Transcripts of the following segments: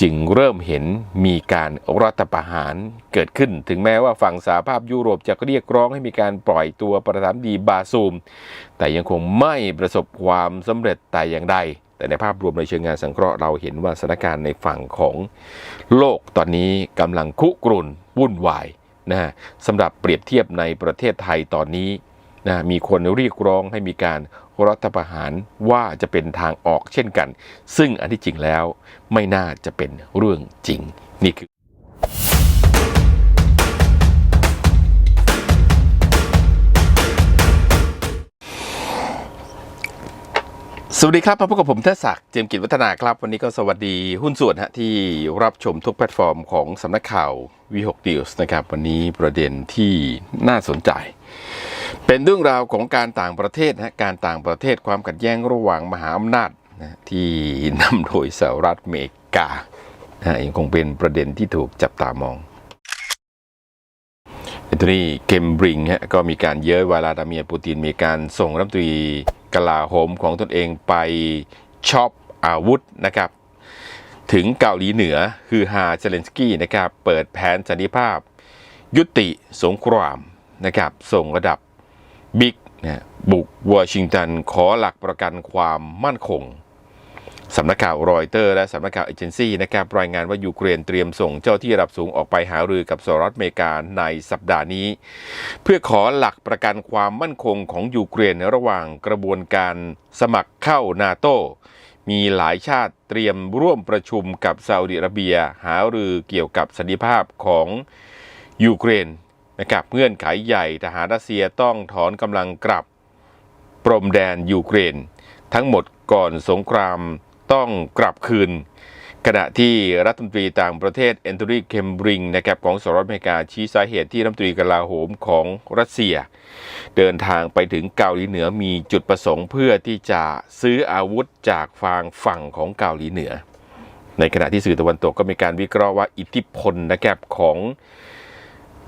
จึงเริ่มเห็นมีการรัฐประหารเกิดขึ้น ถึงแม้ว่าฝั่งสหภาพยุโรปจะเรียกร้องให้มีการปล่อยตัวประธานดีบาซูม แต่ยังคงไม่ประสบความสำเร็จแต่อย่างใด แต่ในภาพรวมในเชิงงานสังเคราะห์เราเห็นว่าสถานการณ์ในฝั่งของโลกตอนนี้กำลังคุกรุ่นวุ่นวายนะฮะสำหรับเปรียบเทียบในประเทศไทยตอนนี้นะมีคนเรียกร้องให้มีการ รัฐประหารว่าจะเป็นทางออกเช่นกัน ซึ่งอันที่จริงแล้วไม่น่าจะเป็นเรื่องจริงนี่คือสวัสดีครับพบกับผมเทศศักดิ์เจมกิจวัฒนาครับ วันนี้ก็สวัสดีหุ้นส่วนฮะที่รับชมทุกแพลตฟอร์มของสำนักข่าว V6 News นะครับ วันนี้ประเด็นที่น่าสนใจ เป็นเรื่องราวของการต่างประเทศฮะการต่างประเทศความขัดแย้งระหว่างมหาอำนาจนะที่นำโดยสหรัฐอเมริกานะยังคงเป็นประเด็นที่ถูกจับตามองแอนโทนีเกมบริงฮะก็มีการเย้ยวลาดาเมียปูตินมีการส่งรัฐมนตรีกลาโหมของตนเองไปช็อปอาวุธนะครับ ถึงเกาหลีเหนือคือฮาเซเลนสกี้นะครับ เปิดแผนสันติภาพ ยุติสงครามนะครับ ส่งระดับ บิ๊กนะบุกวอชิงตันขอหลักประกันความมั่นคงสำนักข่าวรอยเตอร์และสำนักข่าวเอเจนซี่นะครับรายงานว่ายูเครนเตรียมส่งเจ้าที่ระดับสูงออกไปหารือกับสหรัฐอเมริกาในสัปดาห์นี้ เพื่อขอหลักประกันความมั่นคงของยูเครนระหว่างกระบวนการสมัครเข้านาโตมีหลายชาติเตรียมร่วมประชุมกับซาอุดิอาระเบีย หารือเกี่ยวกับสันติภาพของยูเครน นะครับเงื่อนไขใหญ่ทหารรัสเซียต้องถอนกำลังกลับปรมแดนยูเครน ทั้งหมดก่อนสงครามต้องกลับคืน ขณะที่รัฐมนตรีต่างประเทศแอนโทนีเคมบริงนะครับของสหรัฐอเมริกาชี้สาเหตุที่รัฐมนตรีกลาโหมของรัสเซีย เดินทางไปถึงเกาหลีเหนือมีจุดประสงค์เพื่อที่จะซื้ออาวุธจากฟางฝั่งของเกาหลีเหนือ ในขณะที่สื่อตะวันตกก็มีการวิเคราะห์ว่าอิทธิพลนะครับของ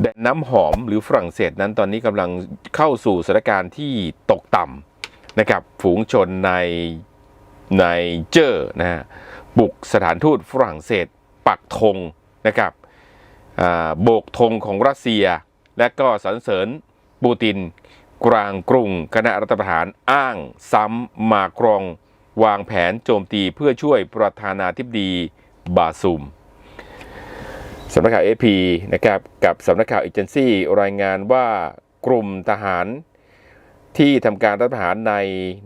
แดนน้ำหอมหรือฝรั่งเศสนั้นตอนนี้กำลังเข้าสู่สถานการณ์ที่ตกต่ำนะครับฝูงชนในในเจอร์นะฮะบุกสถานทูตฝรั่งเศสปักธงนะครับโบกธงของรัสเซีย และก็สรรเสริญปูติน กลางกรุงคณะรัฐประหารอ้างซ้ำมากรอง วางแผนโจมตีเพื่อช่วยประธานาธิบดีบาซุม สำนักข่าวเอพีนะครับกับสำนักข่าวเอเจนซี่รายงานว่ากลุ่มทหารที่ทำการรัฐประหารใน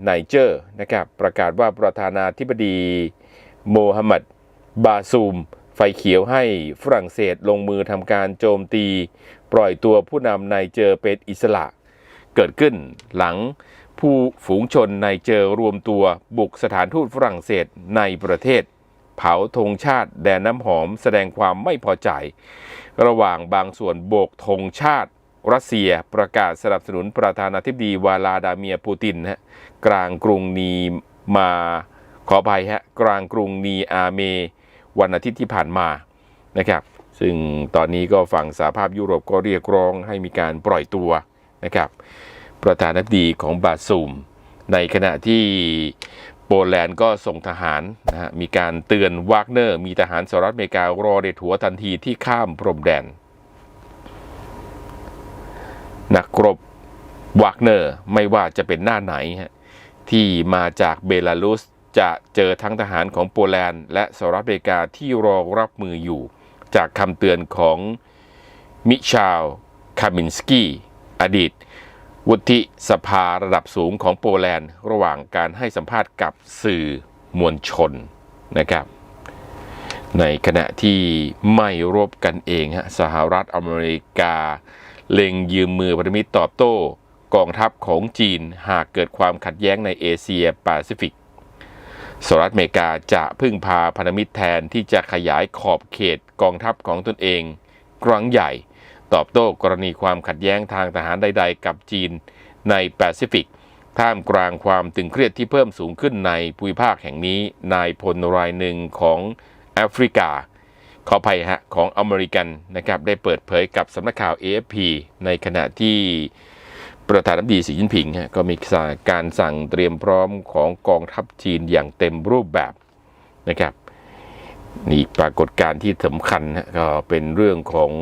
ไนเจอร์นะครับประกาศว่าประธานาธิบดีโมฮัมหมัดบาซูม ไฟเขียวให้ฝรั่งเศสลงมือทำการโจมตี ปล่อยตัวผู้นำไนเจอร์เป็นอิสระ เกิดขึ้นหลังผู้ฝูงชนไนเจอร์รวมตัวบุกสถานทูตฝรั่งเศสในประเทศ เผาธงชาติแดนน้ำหอมแสดงความไม่พอใจ ระหว่างบางส่วนโบกธงชาติ รัสเซียประกาศสนับสนุนประธานาธิบดีวาลาดาเมียปูตินฮะกลางกรุงนีมาขออภัยฮะกลางกรุงนีอาเม วันอาทิตย์ที่ผ่านมานะครับ ซึ่งตอนนี้ก็ฝั่งสหภาพยุโรปก็เรียกร้องให้มีการปล่อยตัวนะครับ ประธานาธิบดีของบาซูม ในขณะที่ โปแลนด์ก็ส่งทหารนะฮะมีการเตือนวากเนอร์ มีทหารสหรัฐอเมริการอเด็ดหัวทันทีที่ข้ามพรมแดน นักรบวากเนอร์ไม่ว่าจะเป็นหน้าไหนฮะที่มาจากเบลารุสจะเจอทั้งทหารของโปแลนด์ และสหรัฐอเมริกาที่รอรับมืออยู่ จากคำเตือนของมิชาลคามินสกี้อดีต วุฒิสภาระดับสูงของโปแลนด์ ระหว่างการให้สัมภาษณ์กับสื่อมวลชนนะครับ ในขณะที่ไม่รบกันเองฮะสหรัฐอเมริกา เล็งยืมมือพันธมิตรตอบโต้กองทัพของจีนหากเกิดความขัดแย้งในเอเชียแปซิฟิกสหรัฐอเมริกาจะพึ่งพาพันธมิตรแทนที่จะขยายขอบเขตกองทัพของตนเองครั้งใหญ่ ตอบโต้กรณีความขัดแย้งทางทหารใด ๆ กับจีนในแปซิฟิก ท่ามกลางความตึงเครียดที่เพิ่มสูงขึ้นในภูมิภาคแห่งนี้ นายพลรายหนึ่งของแอฟริกา ขออภัยฮะ ของอเมริกันนะครับ ได้เปิดเผยกับสำนักข่าว AFP ในขณะที่ประธานาธิบดีสีจิ้นผิงฮะก็มีการสั่งเตรียมพร้อมของกองทัพจีนอย่างเต็มรูปแบบนะครับนี่ปรากฏการณ์ที่สำคัญนะก็เป็นเรื่องของ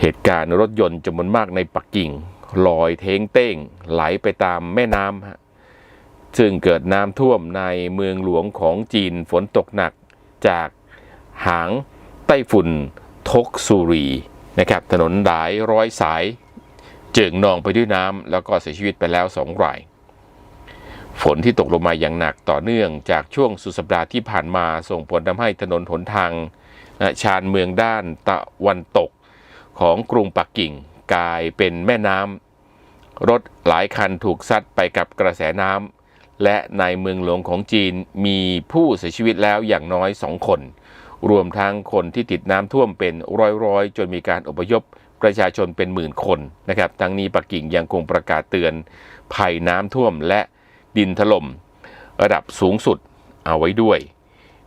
เหตุการณ์รถยนต์จำนวนมากในปักกิ่งลอยเท้งเต้งไหลไปตามแม่น้ำฮะซึ่งเกิดน้ำท่วมในเมืองหลวงของจีนฝนตกหนักจากหางไต้ฝุ่นทกซูรีนะครับถนนหลายร้อยสาย เจิ่งนองไปด้วยน้ำแล้วก็เสียชีวิตไปแล้วสองราย ฝนที่ตกลงมาอย่างหนักต่อเนื่องจากช่วงสุดสัปดาห์ที่ผ่านมาส่งผลทำให้ถนนหนทางชานเมืองด้านตะวันตก ของกรุงปักกิ่งกลายเป็นแม่น้ำรถหลายคันถูกซัดไปกับกระแสน้ำและในเมืองหลวงของจีนมีผู้เสียชีวิตแล้วอย่างน้อยสองคน รวมทั้งคนที่ติดน้ำท่วมเป็นร้อยๆ จนมีการอพยพประชาชนเป็นหมื่นคนนะครับ ทั้งนี้ปักกิ่งยังคงประกาศเตือนภัยน้ำท่วมและดินถล่มระดับสูงสุดเอาไว้ด้วย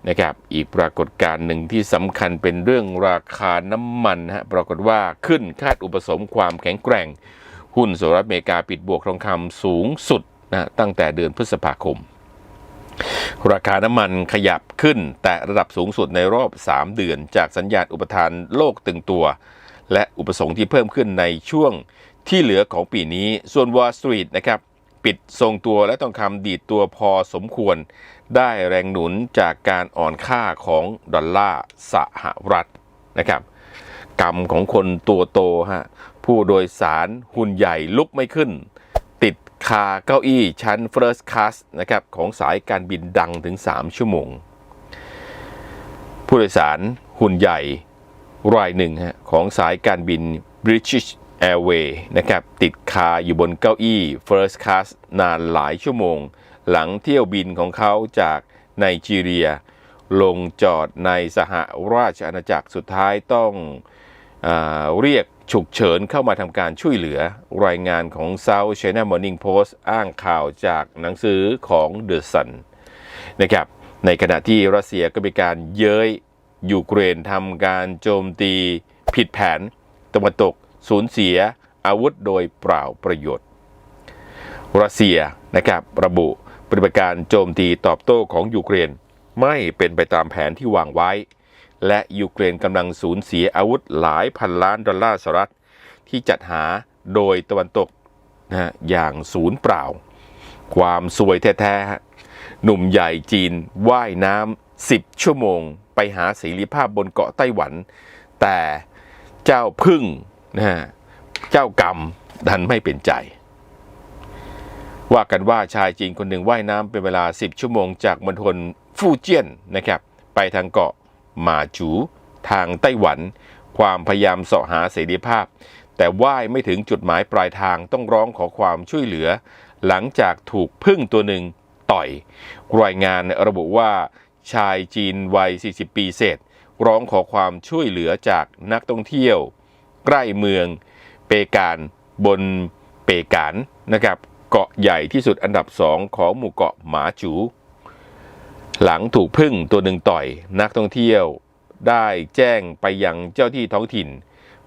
นะครับอีกปรากฏการณ์หนึ่งที่สำคัญเป็นเรื่องราคาน้ำมันฮะปรากฏว่าขึ้นคาดอุปสมความแข็งแกร่ง หุ้นสหรัฐอเมริกาปิดบวกทองคำสูงสุดนะตั้งแต่เดือนพฤษภาคม ราคาน้ำมันขยับขึ้นแต่ระดับสูงสุดในรอบ 3 เดือน จากสัญญาณอุปทานโลกตึงตัว และอุปสงค์ที่เพิ่มขึ้นในช่วงที่เหลือของปีนี้ส่วน Wall Street นะครับปิดทรงตัวและทองคำดีดตัวพอสมควร ได้แรงหนุนจากการอ่อนค่าของดอลลาร์สหรัฐนะครับ กรรมของคนตัวโตฮะผู้โดยสารหุ่นใหญ่ลุกไม่ขึ้น ติดคาเก้าอี้ชั้น First Class นะครับของสายการบินดังถึง 3 ชั่วโมง ผู้โดยสารหุ่นใหญ่รายหนึ่งฮะของสายการบิน British Airways นะครับติดคาอยู่บนเก้าอี้ First Class นานหลายชั่วโมง หลังเที่ยวบินของเขาจากไนจีเรีย ลงจอดในสหราชอาณาจักรสุดท้ายต้องอเรียกฉุกเฉินเข้ามาทำการช่วยเหลือ รายงานของ South China Morning Post อ้างข่าวจากหนังสือของ The Sun นะครับในขณะที่รัสเซียก็มีการเย้ยยูเครนทำการโจมตีผิดแผนตะวันตกสูญเสียอาวุธโดยเปล่าประโยชน์ รัสเซียนะครับระบุ ปฏิบัติการโจมตีตอบโต้ของยูเครนไม่เป็นไปตามแผนที่วางไว้ และยูเครนกำลังสูญเสียอาวุธหลายพันล้านดอลลาร์สหรัฐที่จัดหาโดยตะวันตกนะฮะอย่างศูนย์เปล่า ความสวยแท้ๆหนุ่มใหญ่จีนว่ายน้ำ10ชั่วโมง ไปหาเสรีภาพบนเกาะไต้หวัน แต่เจ้าพึ่งนะฮะเจ้ากรรมดันไม่เป็นใจ ว่ากันว่าชายจีนคนหนึ่งว่ายน้ำเป็นเวลา 10 ชั่วโมงจากมณฑลฟูเจียนนะครับ ไปทางเกาะหมาจู ทางไต้หวัน ความพยายามเสาะหาเสรีภาพ แต่ว่ายไม่ถึงจุดหมายปลายทางต้องร้องขอความช่วยเหลือ หลังจากถูกพึ่งตัวหนึ่งต่อย รายงานระบุว่าชายจีนวัย 40 ปีเศษ ร้องขอความช่วยเหลือจากนักท่องเที่ยว ใกล้เมืองเปกานบนเปกานนะครับ เกาะใหญ่ที่สุดอันดับสองของหมู่เกาะหมาจู หลังถูกพึ่งตัวหนึ่งต่อย นักท่องเที่ยวได้แจ้งไปยังเจ้าที่ท้องถิ่น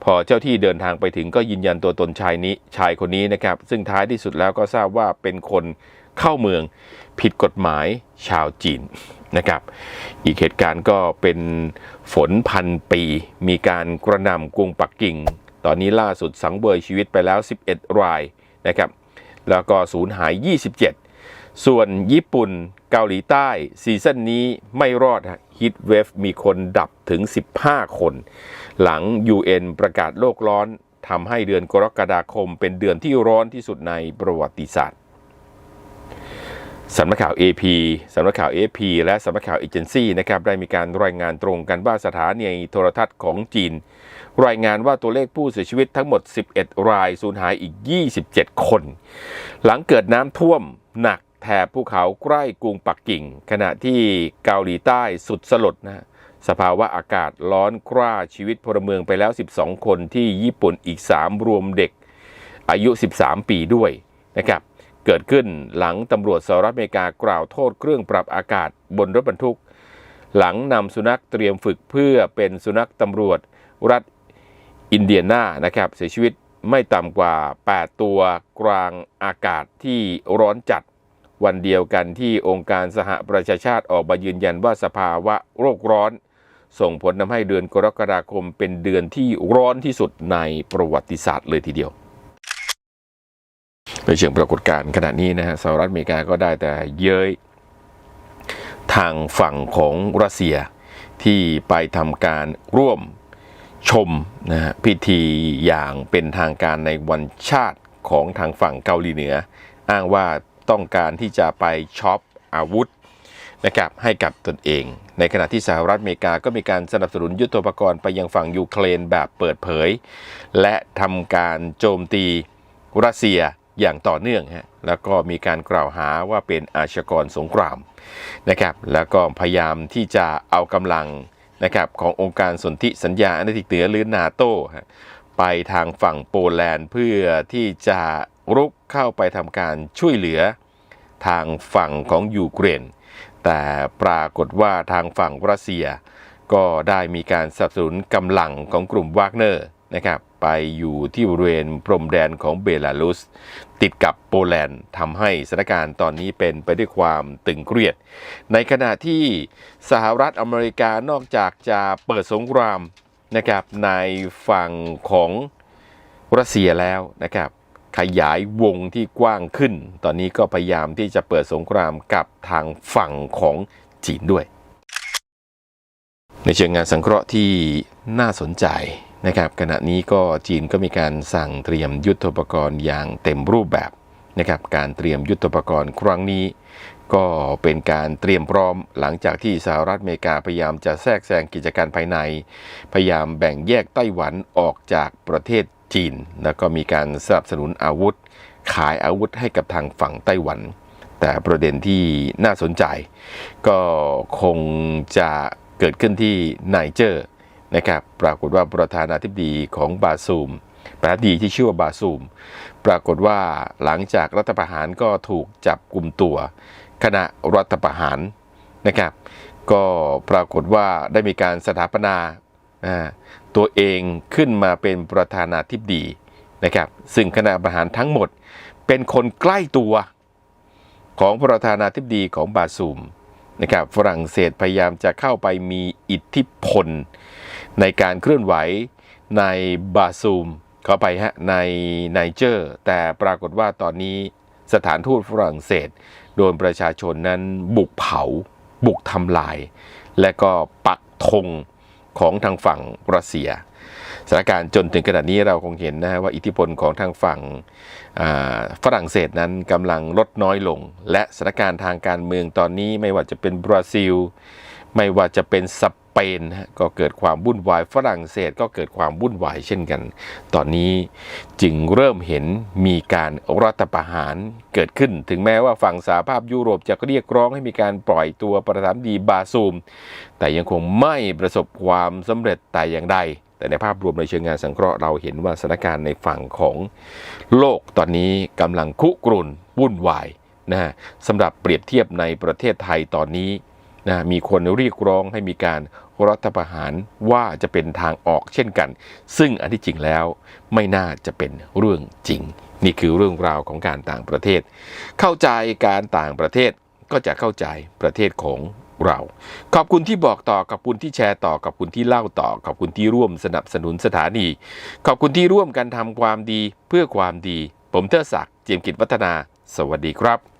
พอเจ้าที่เดินทางไปถึงก็ยืนยันตัวตนชายนี้ชายคนนี้นะครับ ซึ่งท้ายที่สุดแล้วก็ทราบว่าเป็นคนเข้าเมืองผิดกฎหมายชาวจีนนะครับ อีกเหตุการณ์ก็เป็นฝนพันปี มีการกระหน่ำกรุงปักกิ่ง ตอนนี้ล่าสุดสังเวยชีวิตไปแล้ว 11 รายนะครับ แล้วก็สูญหาย 27 ส่วนญี่ปุ่นเกาหลีใต้ซีซั่นนี้ไม่รอดฮิตเวฟมีคนดับถึง 15 คน หลัง UN ประกาศโลกร้อนทำให้เดือนกรกฎาคมเป็นเดือนที่ร้อนที่สุดในประวัติศาสตร์ สำนักข่าว AP สำนักข่าว AP และสำนักข่าวเอเจนซี่นะครับได้มีการรายงานตรงกันว่าสถานีโทรทัศน์ของจีน รายงานว่าตัวเลขผู้เสียชีวิตทั้งหมด 11 รายสูญหายอีก 27 คน หลังเกิดน้ำท่วมหนักแถบภูเขาใกล้กรุงปักกิ่ง ขณะที่เกาหลีใต้สุดสลดนะสภาวะอากาศร้อนกล้าชีวิตพลเมืองไปแล้ว 12 คนที่ญี่ปุ่นอีก 3 รวมเด็ก อายุ 13 ปีด้วยนะครับ เกิดขึ้นหลังตำรวจสหรัฐอเมริกากล่าวโทษเครื่องปรับอากาศบนรถบรรทุก หลังนำสุนัขเตรียมฝึกเพื่อเป็นสุนัขตำรวจรัฐอินเดียนานะครับเสียชีวิตไม่ต่ำกว่า 8 ตัวกลางอากาศที่ร้อนจัด วันเดียวกันที่องค์การสหประชาชาติออกมายืนยันว่าสภาวะโรคร้อน ส่งผลทำให้เดือนกรกฎาคมเป็นเดือนที่ร้อนที่สุดในประวัติศาสตร์เลยทีเดียว โดยเชิงปรากฏการณ์ขณะนี้นะฮะสหรัฐอเมริกาก็ได้แต่เย้ยทางฝั่งของรัสเซียที่ไปทำการร่วมชมนะฮะพิธีอย่างเป็นทางการในวันชาติของทางฝั่งเกาหลีเหนือ อ้างว่าต้องการที่จะไปช็อปอาวุธนะครับให้กับตนเอง ในขณะที่สหรัฐอเมริกาก็มีการสนับสนุนยุทโธปกรณ์ไปยังฝั่งยูเครนแบบเปิดเผย และทำการโจมตีรัสเซีย อย่างต่อเนื่องฮะแล้วก็มีการกล่าวหาว่าเป็นอาชญากรสงครามนะครับแล้วก็พยายามที่จะเอากำลังนะครับขององค์การสนธิสัญญาอาณานิคเหนือหรือนาโตฮะไปทางฝั่งโปแลนด์เพื่อที่จะรุกเข้าไปทำการช่วยเหลือทางฝั่งของยูเครน แต่ปรากฏว่าทางฝั่งรัสเซีย ก็ได้มีการสนับสนุนกำลังของกลุ่มวากเนอร์ นะครับไปอยู่ที่บริเวณพรมแดนของเบลารุส ติดกับโปแลนด์ทำให้สถานการณ์ตอนนี้เป็นไปด้วยความตึงเครียด ในขณะที่สหรัฐอเมริกานอกจากจะเปิดสงครามนะครับในฝั่งของรัสเซียแล้วนะครับขยายวงที่กว้างขึ้น ตอนนี้ก็พยายามที่จะเปิดสงครามกับทางฝั่งของจีนด้วย ในเชิงงานสังเคราะห์ที่น่าสนใจ นะครับขณะนี้ก็จีนก็มีการสั่งเตรียมยุทธปกรณ์อย่างเต็มรูปแบบนะครับการเตรียมยุทธปกรณ์ครั้งนี้ ก็เป็นการเตรียมพร้อมหลังจากที่สหรัฐอเมริกาพยายามจะแทรกแซงกิจการภายใน พยายามแบ่งแยกไต้หวันออกจากประเทศจีน แล้วก็มีการสนับสนุนอาวุธ ขายอาวุธให้กับทางฝั่งไต้หวัน แต่ประเด็นที่น่าสนใจ ก็คงจะเกิดขึ้นที่ไนเจอร์ นะครับปรากฏว่าประธานาธิบดีของบาซูมประธานาธิบดีที่ชื่อว่าบาซูม ปรากฏว่าหลังจากรัฐประหารก็ถูกจับกลุ่มตัว คณะรัฐประหารนะครับ ก็ปรากฏว่าได้มีการสถาปนาอ่าตัวเองขึ้นมาเป็นประธานาธิบดีนะครับ ซึ่งคณะประหารทั้งหมดเป็นคนใกล้ตัวของประธานาธิบดีของบาซูมนะครับฝรั่งเศสพยายามจะเข้าไปมีอิทธิพล ในการเคลื่อนไหวในบาซูมเข้าไปฮะในไนเจอร์ แต่ปรากฏว่าตอนนี้สถานทูตฝรั่งเศส โดนประชาชนนั้นบุกเผา บุกทำลาย และก็ปักธงของทางฝั่งรัสเซียสถานการณ์จนถึงขนาดนี้เราคงเห็นนะฮะว่าอิทธิพลของทางฝั่งฝรั่งเศสนั้นกำลังลดน้อยลง และสถานการณ์ทางการเมืองตอนนี้ไม่ว่าจะเป็นบราซิล ไม่ว่าจะเป็นสเปนฮะก็เกิดความวุ่นวายฝรั่งเศสก็เกิดความวุ่นวายเช่นกัน ตอนนี้จึงเริ่มเห็นมีการรัฐประหารเกิดขึ้น ถึงแม้ว่าฝั่งสหภาพยุโรปจะเรียกร้องให้มีการปล่อยตัวประธานดีบาซูม แต่ยังคงไม่ประสบความสำเร็จแต่อย่างใดแต่ในภาพรวมในเชิงงานสังเคราะห์เราเห็นว่าสถานการณ์ในฝั่งของโลกตอนนี้กำลังคุกรุ่นวุ่นวายนะฮะสำหรับเปรียบเทียบในประเทศไทยตอนนี้ นะมีคนเรียกร้องให้มีการรัฐประหารว่าจะเป็นทางออกเช่นกัน ซึ่งอันที่จริงแล้วไม่น่าจะเป็นเรื่องจริง นี่คือเรื่องราวของการต่างประเทศ เข้าใจการต่างประเทศก็จะเข้าใจประเทศของเรา ขอบคุณที่บอกต่อขอบคุณที่แชร์ต่อขอบคุณที่เล่าต่อขอบคุณที่ร่วมสนับสนุนสถานี ขอบคุณที่ร่วมกันทำความดีเพื่อความดี ผมเทอศักดิ์เจียมกิจวัฒนา สวัสดีครับ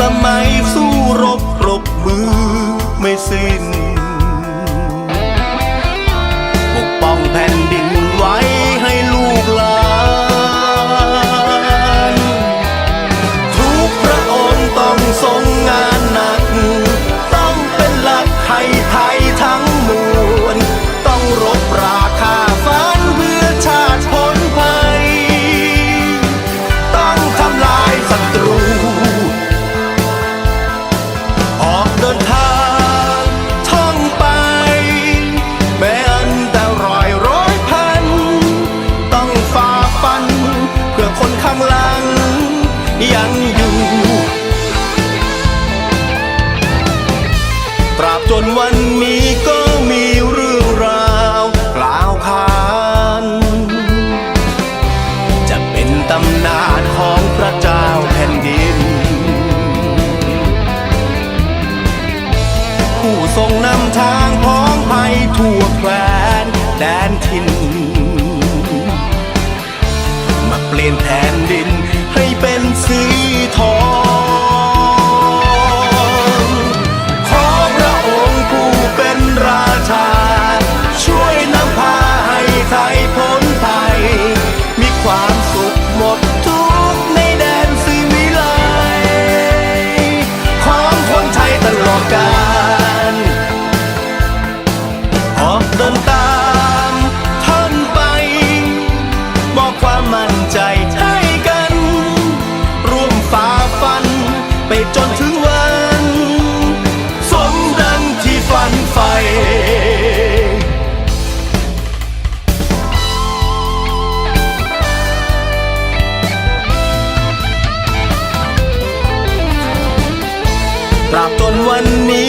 สมัยสู้รบปรบมือไม่สิ้น จนวันนี้ก็มีเรื่องราวกล่าวขานจะเป็นตำนานของพระเจ้าแผ่นดิน ผู้ทรงนำทางพ้องไปทั่วแคว้นแดนทิน มาเปลี่ยนแผ่นดิน รา